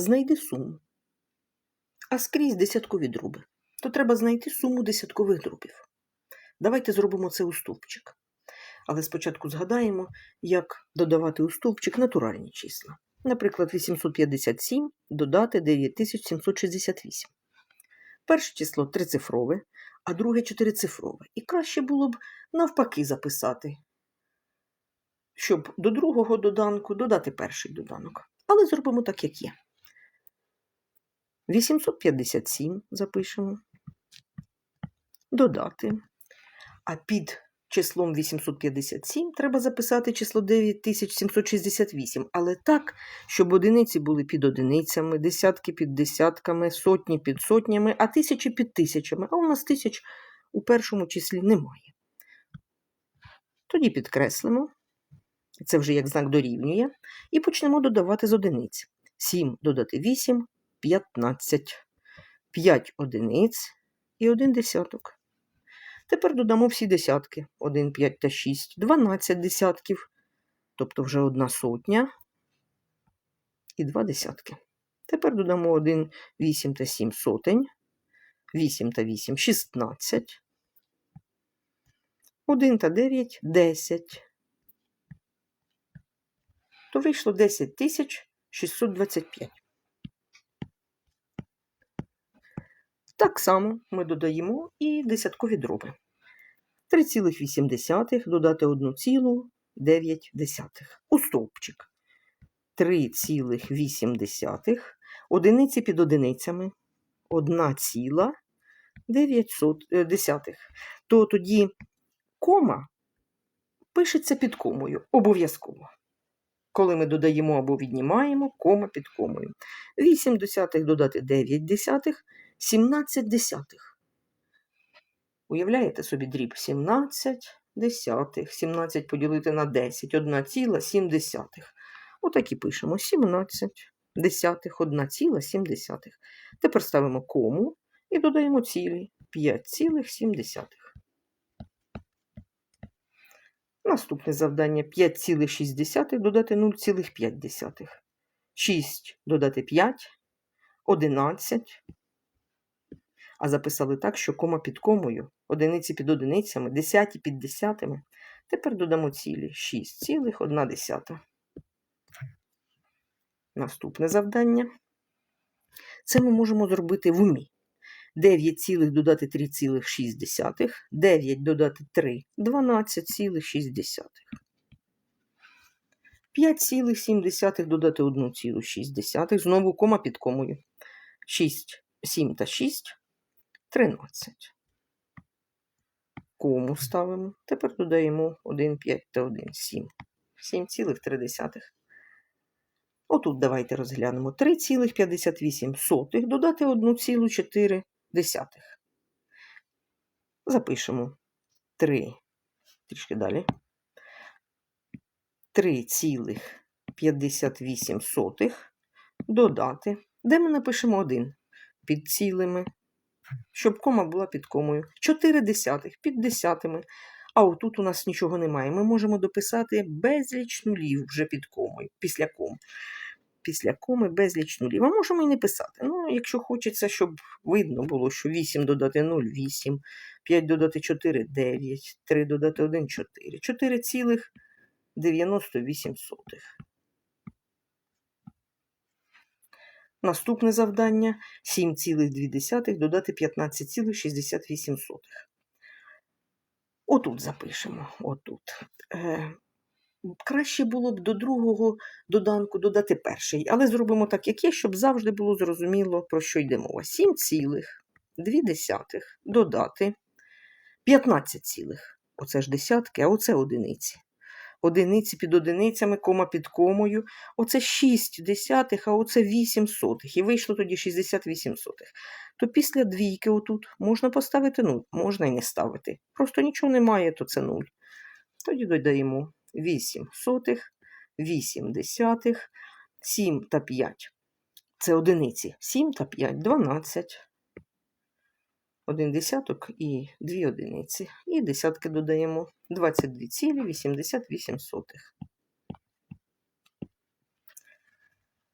знайди суму. А скрізь десяткові дроби. То треба знайти суму десяткових дробів. Давайте зробимо це у стовпчик. Але спочатку згадаємо, як додавати у стовпчик натуральні числа. Наприклад, 857 додати 9768. Перше число трицифрове, а друге чотирицифрове. І краще було б навпаки записати, щоб до другого доданку додати перший доданок. Але зробимо так, як є. 857 запишемо. Додати. А під числом 857 треба записати число 9768, але так, щоб одиниці були під одиницями, десятки під десятками, сотні під сотнями, а тисячі під тисячами. А у нас тисяч у першому числі немає. Тоді підкреслимо, це вже як знак дорівнює, і почнемо додавати з одиниць. 7 додати 8 15. 5 одиниць і 1 десяток. Тепер додамо всі десятки. 1, 5 та 6, 12 десятків, тобто вже одна сотня і 2 десятки. Тепер додамо 1, 8 та 7 сотень, 8 та 8 16, 1 та 9 10. То вийшло 10 625. Так само ми додаємо і десяткові дроби. 3,8 додати 1,9 у стовпчик. 3,8 одиниці під одиницями 1,9. То тоді кома пишеться під комою обов'язково. Коли ми додаємо або віднімаємо, кома під комою. 8 десятих додати 9 десятих. 17 десятих. Уявляєте собі дріб 17 десятих. 17 поділити на 10, 1,7 десятих. Отак і пишемо 17 десятих, 1,7 десятих. Тепер ставимо кому і додаємо цілі 5,7. Наступне завдання 5,6 додати 0,5. 6 додати 5, 11 а записали так, що кома під комою, одиниці під одиницями, десяті під десятими. Тепер додамо цілі 6,1. Наступне завдання. Це ми можемо зробити в умі. 9 цілих додати 3,6, 9 додати 3 12,6. 5,7 додати 1,6. Знову кома під комою. 6, 7 та 6 13. Кому ставимо. Тепер додаємо 1, 5 та 1, 7. 7,3. Отут давайте розглянемо 3,58 додати 1,4. Запишемо 3, трішки далі. 3,58 додати. Де ми напишемо 1? Під цілими щоб кома була під комою. 4 десятих під десятими. А отут у нас нічого немає. Ми можемо дописати безліч нулів вже під комою, після ком. Після коми безліч нулів. А можемо і не писати. Ну, якщо хочеться, щоб видно було, що 8 додати 0 8, 5 додати 4 9, 3 додати 1 4. 4,98. Наступне завдання 7,2 додати 15,68. Отут запишемо. Отут. Е, Краще було б до другого доданку додати перший, але зробимо так, як є, щоб завжди було зрозуміло, про що йде мова. 7,2 додати 15, цілих. оце ж десятки, а оце одиниці одиниці під одиницями, кома під комою. Оце 6 десятих, а оце 8 сотих. І вийшло тоді 68 сотих. То після двійки отут можна поставити 0, можна і не ставити. Просто нічого немає, то це 0. Тоді додаємо 8 сотих, 8 десятих, 7 та 5. Це одиниці. 7 та 5 12 один десяток і дві одиниці. І десятки додаємо 22,88.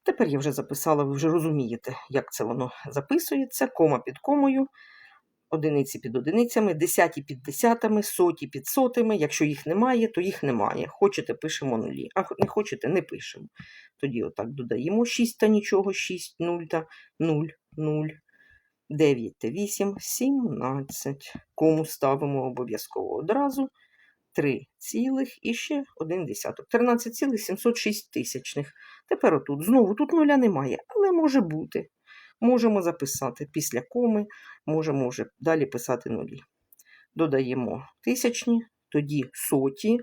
Тепер я вже записала, ви вже розумієте, як це воно записується. Кома під комою, одиниці під одиницями, десяті під десятами, соті під сотими. Якщо їх немає, то їх немає. Хочете, пишемо нулі. А не хочете, не пишемо. Тоді отак додаємо 6 та нічого, 6, 0 та 0, 0. 9 та 8, 17. Кому ставимо обов'язково одразу. 3 цілих і ще 1 десяток. 13,706 тисячних. Тепер отут. Знову тут нуля немає, але може бути. Можемо записати після коми, можемо вже далі писати нулі. Додаємо тисячні, тоді соті,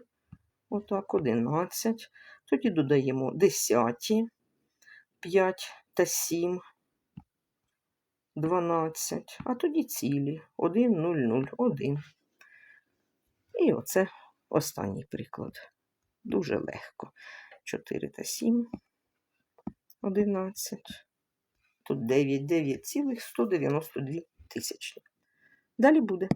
отак, 11. Тоді додаємо десяті, 5 та 7, 12, а тоді цілі 1, 0, 0, 1. І оце останній приклад. Дуже легко. 4 та 7, 11. Тут 9, 9 цілих 192 тисячні. Далі буде.